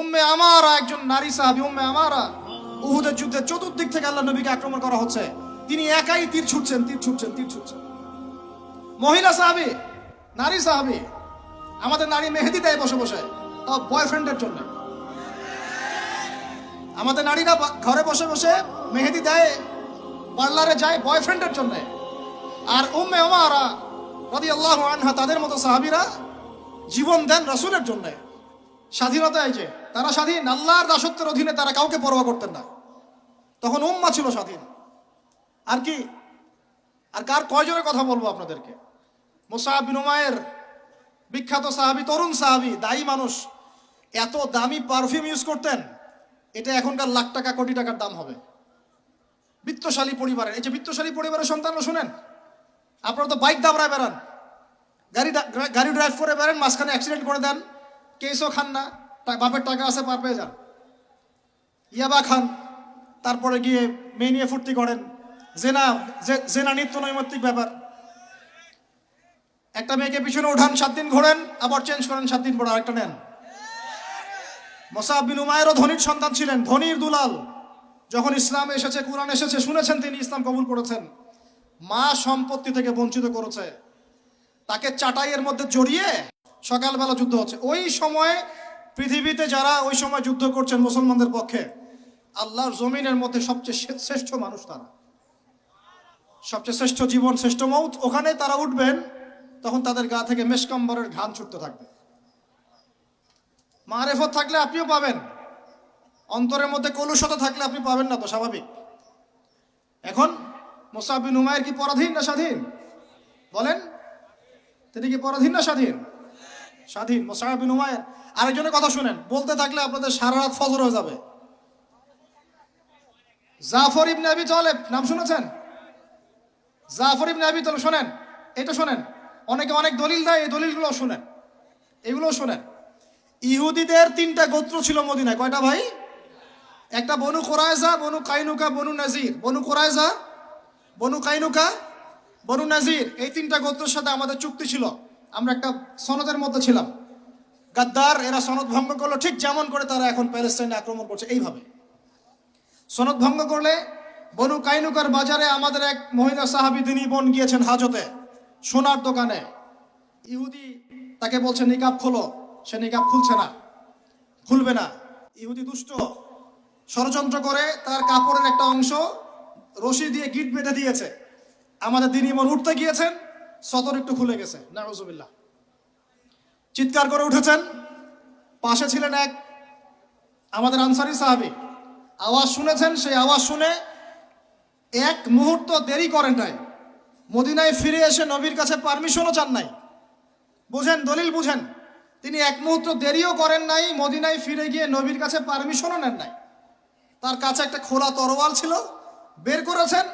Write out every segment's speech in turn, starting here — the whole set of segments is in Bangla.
উম্মে আমারা একজন নারী সাহাবি, উম্মে আমারা। উহুদের যুদ্ধে চতুর্দিক থেকে আল্লাহ নবীকে আক্রমণ করা হচ্ছে। তিনি একাই তীর ছুটছেন তীর ছুটছেন তীর ছুটছেন। মহিলা সাহাবি, নারী সাহাবি, আমাদের নারী মেহেদি দেয় বসে বসে, তাও বয়ফ্রেন্ডের জন্য। আমাদের নারীরা ঘরে বসে বসে মেহেদি দেয়, পার্লারে যায় বয়ফ্রেন্ডের জন্য। আর উম্মে ওমারা রদি আল্লাহ আনহা, তাদের মতো সাহাবিরা জীবন দেন রসুলের জন্য। স্বাধীনতা এই যে তারা স্বাধীন, আল্লাহর দাসত্বের অধীনে তারা কাউকে পরোয়া করতেন না। তখন উম্মা ছিল স্বাধীন। আর কি? আর কার কয়জনের কথা বলব আপনাদেরকে? মোসাহাব বিন উমায়ের বিখ্যাত সাহাবি, তরুণ সাহাবি, দায়ী মানুষ, এত দামি পারফিউম ইউজ করতেন, এটা এখনকার লাখ টাকা, কোটি টাকার দাম হবে। বিত্তশালী পরিবারের, এই যে বিত্তশালী পরিবারের সন্তানরা শুনেন, আপনারা তো বাইক দাবড়ায় বেড়ান। গাড়ি গাড়ি ড্রাইভ করে বেড়ান, মাঝখানে অ্যাক্সিডেন্ট করে দেন, কেসও খান না। বাপের টাকা আছে পার পেয়ে যান। ইয়াবা খান, তারপরে গিয়ে মেয়ে নিয়ে ফুর্তি করেন। জেনা জেনা নিত্য নৈমিত্তিক ব্যাপার। একটা মেয়েকে পিছনে উঠান, সাত দিন ঘোরেন, আবার চেঞ্জ করেন, সাত দিন পর আরেকটা নেন। মোসাব বিন উমায়েরও ধনির সন্তান ছিলেন, ধনির দুলাল। যখন ইসলাম এসেছে, কোরআন এসেছে, শুনেছেন তিনি, ইসলাম কবুল করেছেন। মা সম্পত্তি থেকে বঞ্চিত করেছে। তাকে চাটাইয়ের মধ্যে জড়িয়ে সকালবেলা যুদ্ধ হচ্ছে। ওই সময়ে পৃথিবীতে যারা ওই সময় যুদ্ধ করছেন মুসলমানদের পক্ষে, আল্লাহর জমিনের মধ্যে সবচেয়ে শ্রেষ্ঠ মানুষ তারা। সবচেয়ে শ্রেষ্ঠ জীবন, শ্রেষ্ঠ মৌত, ওখানে তারা উঠবেন, তখন তাদের গা থেকে মেশকম্বরের ঘাম ছুটতে থাকবে। মারেফত থাকলে আপনিও পাবেন। অন্তরের মধ্যে কলুষতা থাকলে আপনি পাবেন না তো, স্বাভাবিক। এখন মোসাবিন উমায়ের কি পরাধীন না স্বাধীন? বলেন, তিনি কি পরাধীন না স্বাধীন? স্বাধীন। মোসাহাবিন উমায়ের আরেকজনের কথা শুনেন। বলতে থাকলে আপনাদের সারা রাত ফজর হয়ে যাবে। জাফর ইবনে আবি তালেব, নাম শুনেছেন? জাফর ইবনে আবি তালেব, শোনেন, এটা শোনেন। অনেকে অনেক দলিল দেয়, এই দলিলগুলো শুনেন। এগুলো শোনেন। ইহুদিদের তিনটা গোত্র ছিল মদিনায়। কয়টা ভাই? একটা বনু কোরাইজা বনু কাইনুকা, বনু নাজির। বনু কোরাইজা বনু কাইনুকা, বনু নাজির। এই তিনটা গোত্রের সাথে আমাদের চুক্তি ছিল। আমরা একটা সনদের মধ্যে ছিলাম। গাদ্দার এরা সনদ ভঙ্গ করল ঠিক যেমন করে তারা এখন প্যালেস্টাইনে আক্রমণ করছে এইভাবে। সনদ ভঙ্গ করলে বনু কাইনুকার বাজারে আমাদের এক মহিলা সাহাবি তিনি বোন গিয়েছেন হাজতে, সোনার দোকানে। ইহুদি তাকে বলছে, নিকাব খোলো, সে নিকাব খুলছে না, খুলবে না। ইহুদি দুষ্ট, ষড়যন্ত্র করে তার কাপড়ের একটা অংশ রশি দিয়ে গিট বেঁধে দিয়েছে। আমাদের দিন ইমন উঠতে গিয়েছেন, সতর একটু খুলে গেছে। নাউজুবিল্লাহ। চিৎকার করে উঠেছেন। পাশে ছিলেন এক আমাদের আনসারি সাহাবি। আওয়াজ শুনেছেন, সেই আওয়াজ শুনে এক মুহূর্ত দেরি করেন নাই। মদিনায় ফিরে এসে নবীর কাছে পারমিশনও চান নাই। বুঝেন, দলিল বুঝেন। তিনি এক মুহূর্ত দেরিও করেন নাই, মদিনায় ফিরে গিয়ে নবীর কাছে পারমিশনও নেন নাই। তার কাছে একটা খোলা তরোয়াল ছিল, বের করেছেন।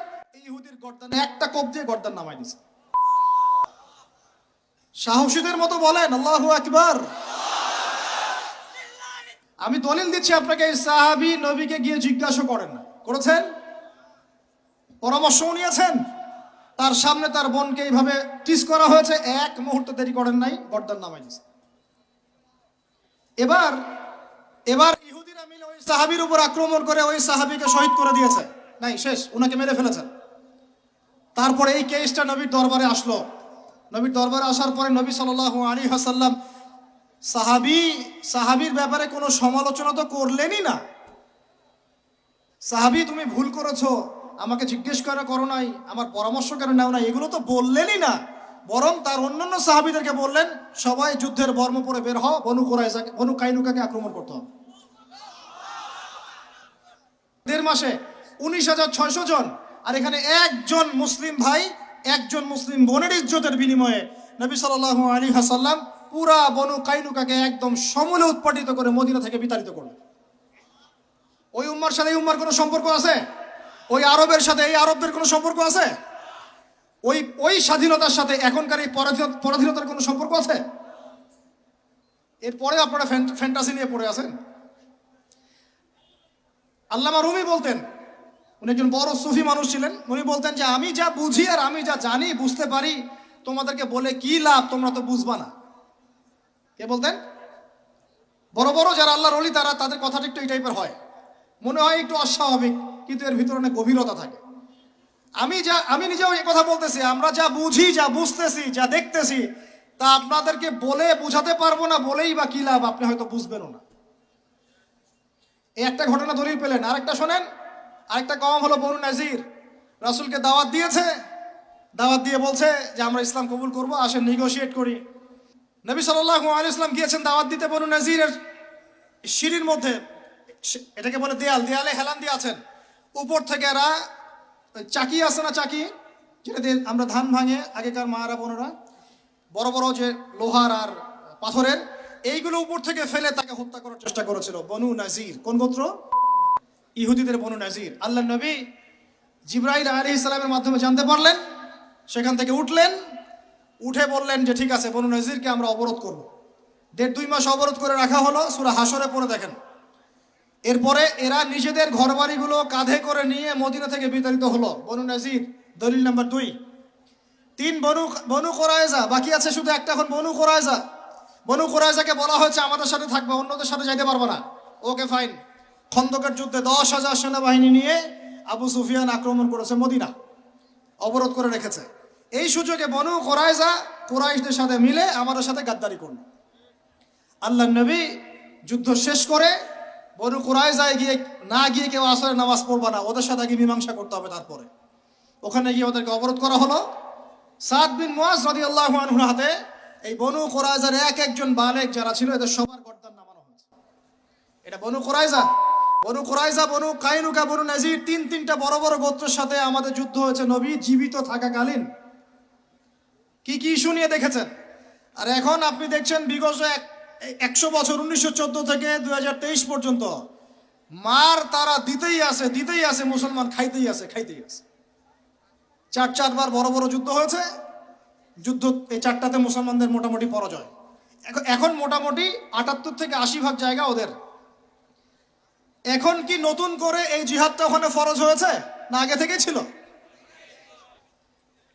ইহুদির গর্দানে একটা কোপ দিয়ে গর্দান নামাই দিয়েছে সাহসীদের মতো বলেন, আল্লাহু আকবার। আমি দলিল দিচ্ছি আপনাকে সাহাবি নবীকে গিয়ে জিজ্ঞাসা করেন করেছেন? পরামর্শও নিয়েছেন? তার সামনে তার বোনকে এইভাবে টিস করা হয়েছে, এক মুহূর্ত দেরি করেন নাই গর্দান নামাই দিয়েছে। এবার এবার ইহুদিরা মিলে ওই সাহাবির উপর আক্রমণ করে ওই সাহাবিকে শহীদ করে দিয়েছে। নাই, শেষ, ওনাকে মেরে ফেলেছেন তারপরে এই কেসটা নবীর দরবারে আসলো। নবীর দরবারে আসার পরে নবী সাল আলী হাসাল্লাম সাহাবি, সাহাবির ব্যাপারে কোনো সমালোচনা তো করলেনই না। সাহাবি, তুমি ভুল করেছ, আমাকে জিজ্ঞেস করে করো নাই, আমার পরামর্শ কেন নেও নাই, এগুলো তো বললেনই না। বরং তার অন্যান্য সাহাবিদেরকে বললেন, সবাই যুদ্ধের বর্ম পরে বের হও, বনু কোরাইজাকে বনু কাইনুকাকে আক্রমণ করতে হবে। দেড় মাসে উনিশ হাজার ছয়শো জন, আর এখানে একজন মুসলিম ভাই একজন মুসলিম বোনের ইজ্জতের বিনিময়ে নবী সাল আলী হাসাল্লাম পুরা বনু কাইনুকাকে একদম সমূলে উৎপাটিত করে মদিনা থেকে বিতাড়িত করলেন। ওই উম্মার সাথে এই উম্মার কোনো সম্পর্ক আছে? ওই আরবের সাথে এই আরবদের কোনো সম্পর্ক আছে? ওই ওই স্বাধীনতার সাথে এখনকার এই পরাধীন- পরাধীনতার কোনো সম্পর্ক আছে? এরপরে আপনারা ফ্যান- ফ্যান্টাসি নিয়ে পড়ে আছেন। আল্লামা রুমি বলতেন উনি একজন বড় সুফি মানুষ ছিলেন। উনি বলতেন যে, আমি যা বুঝি আর আমি যা জানি, বুঝতে পারি, তোমাদেরকে বলে কি লাভ, তোমরা তো বুঝবা না। কে বলতেন? বড় বড় যারা আল্লাহর অলি তারা তাদের কথাটা একটু এই টাইপের হয়। মনে হয় একটু অস্বাভাবিক, কিন্তু এর ভিতরে অনেক গভীরতা থাকে। আমি যা, আমি নিজেও এই কথা বলতেছি, আমরা যা বুঝি, যা বুঝতেছি, যা দেখতেছি, তা আপনাদেরকে বলে বোঝাতে পারব না, বলেই বা কি লাভ, আপনি হয়তো বুঝবেনও না। এই একটা ঘটনা দলিল পেলেন। আরেকটা শোনেন। আরেকটা কম হলো বনু নাজির। রাসূলকে দাওয়াত দিয়েছে। দাওয়াত দিয়ে বলছে যে, আমরা ইসলাম কবুল করব, আসেন নেগোশিয়েট করি। নবী সাল্লাল্লাহু আলাইহি ইসলাম গিয়েছেন দাওয়াত দিতে বনু নাজিরের সিঁড়ির মধ্যে। এটাকে বলে দেয়াল। দেয়ালে হেলান দিয়ে আছেন। উপর থেকে এরা, চাকি আছে না চাকি? যেটা দিয়ে আমরা ধান ভাঙে আগেকার মারা বোনেরা। বড় বড় যে লোহার আর পাথরের, এইগুলো উপর থেকে ফেলে তাকে হত্যা করার চেষ্টা করেছিল বনু নাজির। কোন গোত্র? ইহুদিদের বনু নাজির। আল্লাহ নবী জিব্রাইল আলী ইসলামের মাধ্যমে জানতে পারলেন, সেখান থেকে উঠলেন, উঠে বললেন যে, ঠিক আছে, বনু নাজিরকে আমরা অবরোধ করব। দেড় দুই মাস অবরোধ করে রাখা হলো, সুরা হাসরে পরে দেখেন। এরপরে এরা নিজেদের ঘরবাড়িগুলো কাঁধে করে নিয়ে মদিনা থেকে বিতাড়িত হলো। বনু নাজির, দলিল নাম্বার দুই। তিন বনু বনু কোরায়জা বাকি আছে শুধু একটা এখন বনু কোরায়জা বনু কোরায়জাকে বলা হয়েছে, আমাদের সাথে থাকবে, অন্যদের সাথে যাইতে পারবে না। Okay, fine. খন্দকের যুদ্ধে দশ হাজার সেনাবাহিনী নিয়ে আবু সুফিয়ান আক্রমণ করেছে মদিনা, অবরোধ করে রেখেছে। এই সুযোগে বনু কোরাইজা কোরাইশদের সাথে মিলে আমাদের সাথে গাদ্দারি করল। আল্লাহ নবী যুদ্ধ শেষ করে বনু কোরাইজায় গিয়ে না গিয়ে কেউ আসরে নামাজ পড়বে না, ওদের সাথে গিয়ে মীমাংসা করতে হবে তারপরে। ওখানে গিয়ে ওদেরকে অবরোধ করা হলো। সাদ বিন মুয়াজ রাদিয়াল্লাহু আনহুর হাতে এই বনু কোরাইজার এক একজন বালেক যারা ছিল, এদের সবার গর্দান নামানো হয়েছে। এটা বনু কোরাইজা বনু কোরাইজা বনু কাইনুকা, বনু নাজির তিন তিনটা বড় বড় গোত্রের সাথে আমাদের যুদ্ধ হয়েছে। নবী জীবিত থাকাকালীন। কি কি ইস্যু নিয়ে দেখেছেন? আর এখন আপনি দেখছেন বিগত এক একশো বছর, উনিশশো চোদ্দ থেকে দু হাজার তেইশ পর্যন্ত মার তারা দিতেই আছে দিতেই আছে মুসলমান খাইতেই আছে খাইতেই আছে চার চারবার বড় বড় যুদ্ধ হয়েছে। যুদ্ধ এই চারটাতে মুসলমানদের মোটামুটি পরাজয়। এখন এখন মোটামুটি আটাত্তর থেকে আশি ভাগ জায়গা ওদের। এখন কি নতুন করে এই জিহাদটা ওখানে ফরজ হয়েছে? না আগে থেকেই ছিল?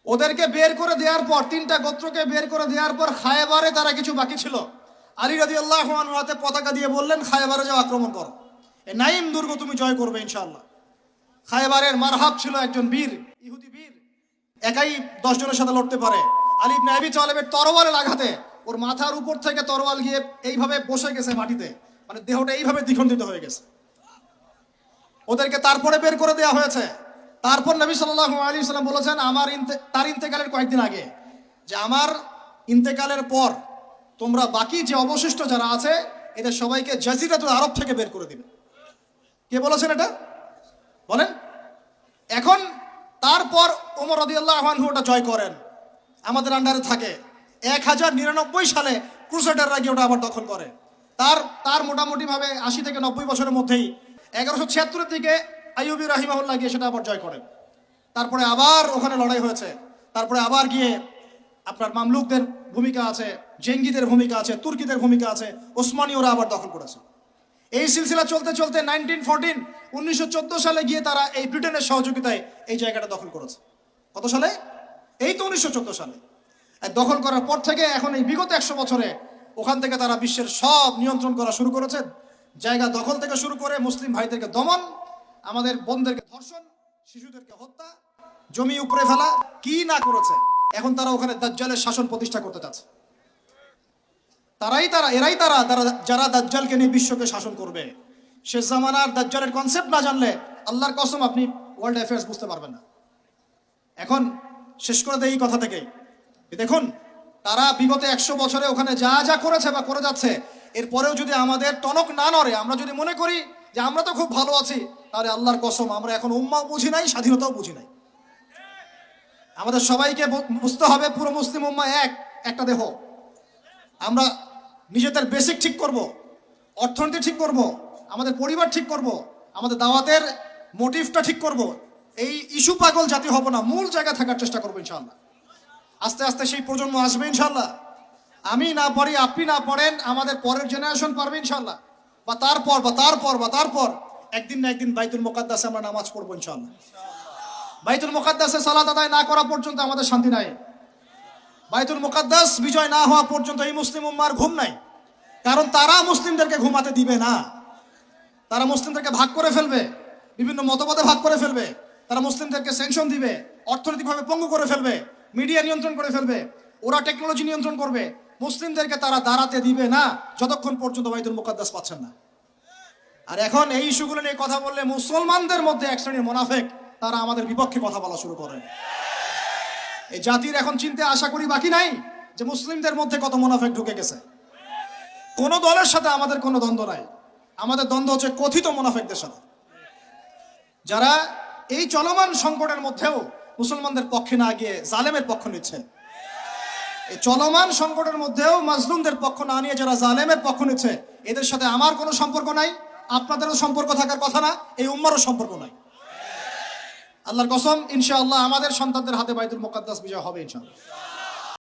ওদেরকে বের করে দেওয়ার পর, তিনটা গোত্রকে বের করে দেওয়ার পর খায়বারে তারা কিছু বাকি ছিল। আলী রাজি আল্লাহ হাতে পতাকা দিয়ে বললেন, খায়বারে যাও, আক্রমণ করো। নাইম দুর্গ, তুমি জয় করবে ইনশাল্লাহ খায়বারের মারহাব ছিল একজন বীর, ইহুদি বীর। একাই দশ জনের সাথে লড়তে পারে। আলী ইবনে আবি তালেবের তরোয়ালের আঘাতে ওর মাথার উপর থেকে তরোয়াল গিয়ে এইভাবে বসে গেছে মাটিতে। মানে দেহটা এইভাবে দ্বিখণ্ডিত হয়ে গেছে। ওদেরকে তারপরে বের করে দেওয়া হয়েছে। তারপর নবী সাল্লাল্লাহু আলী সাল্লাম বলেছেন, আমার তার ইন্তেকালের কয়েকদিন আগে, যে আমার ইন্তেকালের পর তোমরা বাকি যে অবশিষ্ট যারা আছে, এদের সবাইকে জাজিরাতুল আরব থেকে বের করে দিবে। কে বলেছেন এটা? বলেন। এখন তারপর ওমর রদিয়াল্লাহ আহ্বানহু ওটা জয় করেন। আমাদের আন্ডারে থাকে। এক হাজার নিরানব্বই সালে ক্রুসেডাররা গিয়ে ওটা আবার দখল করে। তার তার মোটামুটিভাবে আশি থেকে নব্বই বছরের মধ্যেই এগারোশো ছিয়াত্তরের দিকে আইয়ুবী রাহিমাহুল্লাহ গিয়ে সেটা আবার জয় করেন। তারপরে আবার ওখানে লড়াই হয়েছে। তারপরে আবার গিয়ে আপনার মামলুকদের ভূমিকা আছে, জেঙ্গিদের ভূমিকা আছে, তুর্কিদের ভূমিকা আছে, ওসমানীয়রা আবার দখল করেছে। এই সিলসিলা চলতে চলতে নাইনটিন ফোরটিন, উনিশশো সালে গিয়ে তারা এই ব্রিটেনের সহযোগিতায় এই জায়গাটা দখল করেছে। কত সালে? এই তো উনিশশো চোদ্দ সালে। দখল করার পর থেকে এখন এই বিগত একশো বছরে ওখান থেকে তারা বিশ্বের সব নিয়ন্ত্রণ করা শুরু করেছে জায়গা দখল থেকে শুরু করে মুসলিম ভাইদেরকে দমন, আমাদের বোনদেরকে ধর্ষণ, শিশুদেরকে হত্যা, জমি উপরে ফেলা, কি না করেছে, এখন তারা ওখানে দাজ্জালের শাসন প্রতিষ্ঠা করতে চাচ্ছে তারাই তারা, এরাই তারা যারা দাজ্জালকে নিয়ে বিশ্বকে শাসন করবে। শেষ জামানার দাজ্জালের কনসেপ্ট না জানলে আল্লাহর কসম আপনি ওয়ার্ল্ড অ্যাফেয়ার্স বুঝতে পারবেন না। এখন শেষ করে দেয় এই কথা থেকেই দেখুন, তারা বিগত একশো বছরে ওখানে যা যা করেছে বা করে যাচ্ছে এরপরেও যদি আমাদের টনক না নড়ে, আমরা যদি মনে করি যে আমরা তো খুব ভালো আছি, তাহলে আল্লাহর কসম, আমরা এখন উম্মাও বুঝি নাই, স্বাধীনতাও বুঝি নাই। আমাদের সবাইকে বুঝতে হবে, পুরো মুসলিম উম্মা এক, একটা দেহ। আমরা নিজেদের বেসিক ঠিক করব, অর্থনীতি ঠিক করব, আমাদের পরিবার ঠিক করব, আমাদের দাওয়াতের মোটিভটা ঠিক করব। এই ইস্যু পাগল জাতি হব না, মূল জায়গায় থাকার চেষ্টা করব ইনশাল্লাহ আস্তে আস্তে সেই প্রজন্ম আসবে ইনশাল্লাহ আমি না পড়ি, আপনি না পড়েন, আমাদের পরের জেনারেশন পারবে ইনশাল্লাহ বা তারপর বা তারপর বা তারপর। একদিন না একদিন বাইতুল মোকাদ্দাসে আমরা নামাজ পড়ব ইনশাল্লাহ বাইতুল মোকাদ্দাসে সালাত আদায় না করা পর্যন্ত আমাদের শান্তি নাই। বাইতুল মুকাদ্দাস বিজয় না হওয়া পর্যন্ত এই মুসলিম উম্মার ঘুম নাই। কারণ তারা মুসলিমদেরকে ঘুমাতে দিবে না। তারা মুসলিমদেরকে ভাগ করে ফেলবে, বিভিন্ন মতবাদে ভাগ করে ফেলবে। তারা মুসলিমদেরকে সেনশন দিবে, অর্থনৈতিকভাবে পঙ্গু করে ফেলবে মিডিয়া নিয়ন্ত্রণ করে ফেলবে, ওরা টেকনোলজি নিয়ন্ত্রণ করবে। মুসলিমদেরকে তারা দাঁড়াতে দিবে না, যতক্ষণ পর্যন্ত বাইতুল মুকাদ্দাস পাচ্ছেন না। আর এখন এই ইস্যুগুলো নিয়ে কথা বললে মুসলমানদের মধ্যে এক শ্রেণির মোনাফেক, তারা আমাদের বিপক্ষে কথা বলা শুরু করে এই জাতির এখন চিনতে আশা করি বাকি নাই যে মুসলিমদের মধ্যে কত মোনাফেক ঢুকে গেছে। কোন দলের সাথে আমাদের কোনো দ্বন্দ্ব নাই। আমাদের দ্বন্দ্ব হচ্ছে কথিত মোনাফেকদের সাথে। যারা এই চলমান সংকটের মধ্যেও মুসলমানদের পক্ষে না গিয়ে জালেমের পক্ষ নিচ্ছে। চলমান সংকটের মধ্যেও মাজলুমদের পক্ষ না নিয়ে যারা জালেমের পক্ষ নিচ্ছে, এদের সাথে আমার কোনো সম্পর্ক নাই, আপনাদেরও সম্পর্ক থাকার কথা না, এই উম্মারও সম্পর্ক নাই। আল্লাহর কসম, ইনশাআল্লাহ আমাদের সন্তানদের হাতে বাইতুল মোকাদ্দাস বিজয় হবে, ইনশাআল্লাহ।